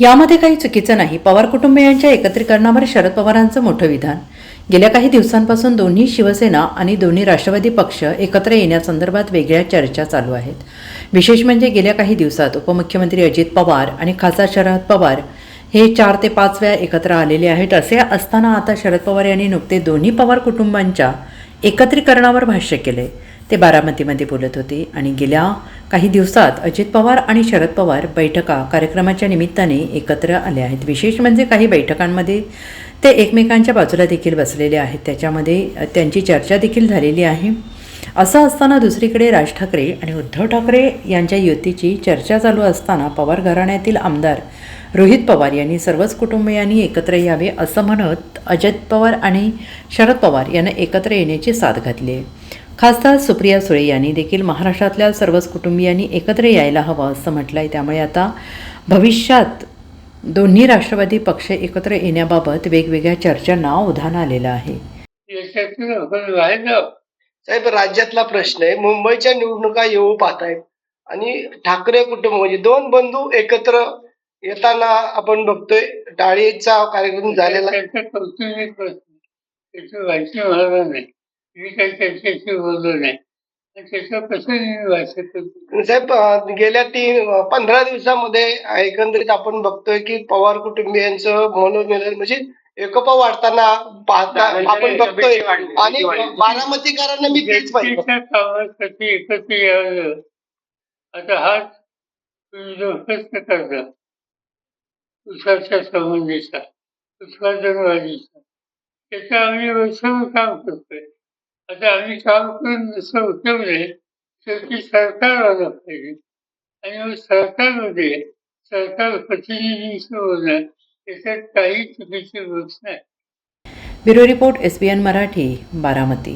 यामध्ये काही चुकीचं नाही. पवार कुटुंबियांच्या एकत्रीकरणावर शरद पवारांचं मोठं विधान. गेल्या काही दिवसांपासून दोन्ही शिवसेना आणि दोन्ही राष्ट्रवादी पक्ष एकत्र येण्यासंदर्भात वेगळ्या चर्चा चालू आहेत. विशेष म्हणजे गेल्या काही दिवसात उपमुख्यमंत्री अजित पवार आणि खासदार शरद पवार हे चार ते पाच वेळा एकत्र आलेले आहेत असे असताना आता शरद पवार यांनी नुकते दोन्ही पवार कुटुंबांच्या एकत्रीकरणावर भाष्य केले. ते बारामतीमध्ये बोलत होते आणि गेल्या काही दिवसात अजित पवार आणि शरद पवार बैठका कार्यक्रमाच्या निमित्ताने एकत्र आले आहेत. विशेष म्हणजे काही बैठकांमध्ये ते एकमेकांच्या बाजूला देखील बसलेले आहेत. त्याच्यामध्ये त्यांची चर्चा देखील झालेली आहे. असं असताना दुसरीकडे राज ठाकरे आणि उद्धव ठाकरे यांच्या युतीची चर्चा चालू असताना पवार घराण्यातील आमदार रोहित पवार यांनी सर्वच कुटुंबियांनी एकत्र यावे असं म्हणत अजित पवार आणि शरद पवार यांना एकत्र येण्याची साथ घातली आहे. खासदार सुप्रिया सुळे यांनी देखील महाराष्ट्रातल्या सर्वच कुटुंबियांनी एकत्र यायला हवं असं म्हटलं आहे त्यामुळे आता भविष्यात दोन्ही राष्ट्रवादी पक्ष एकत्र येण्याबाबत वेगवेगळ्या चर्चांना उधाण आलेलं आहे. साहेब राज्यातला प्रश्न आहे. मुंबईच्या निवडणुका येऊ पाहत आहेत आणि ठाकरे कुटुंब म्हणजे दोन बंधू एकत्र येताना आपण बघतोय टाळीचा कार्यक्रम झालेला नाही मी काही त्याच्याशी बोललो नाही साहेब गेल्या तीन पंधरा दिवसामध्ये एकंदरीत आपण बघतोय की पवार कुटुंबियांचं मनोमिलन म्हणजे एकोपा वाढताना पाहता आपण बघतोय. आणि बारामतीकरांना मी तेच पाहिजे एकत्र यावं आता हाच प्रश्न करता उसाच्या संबंधीचा. त्याचं आम्ही वर्षभर काम करतोय. आता आम्ही काम करून दुसरं उपयोग नाही शेवटी सरकार आलं पाहिजे. आणि मग सरकारमध्ये सरकार प्रतिनिधींचं बोलणं त्याच्यात काही चुकीची गोष्ट नाही. Bureau report S B N Marathi Baramati.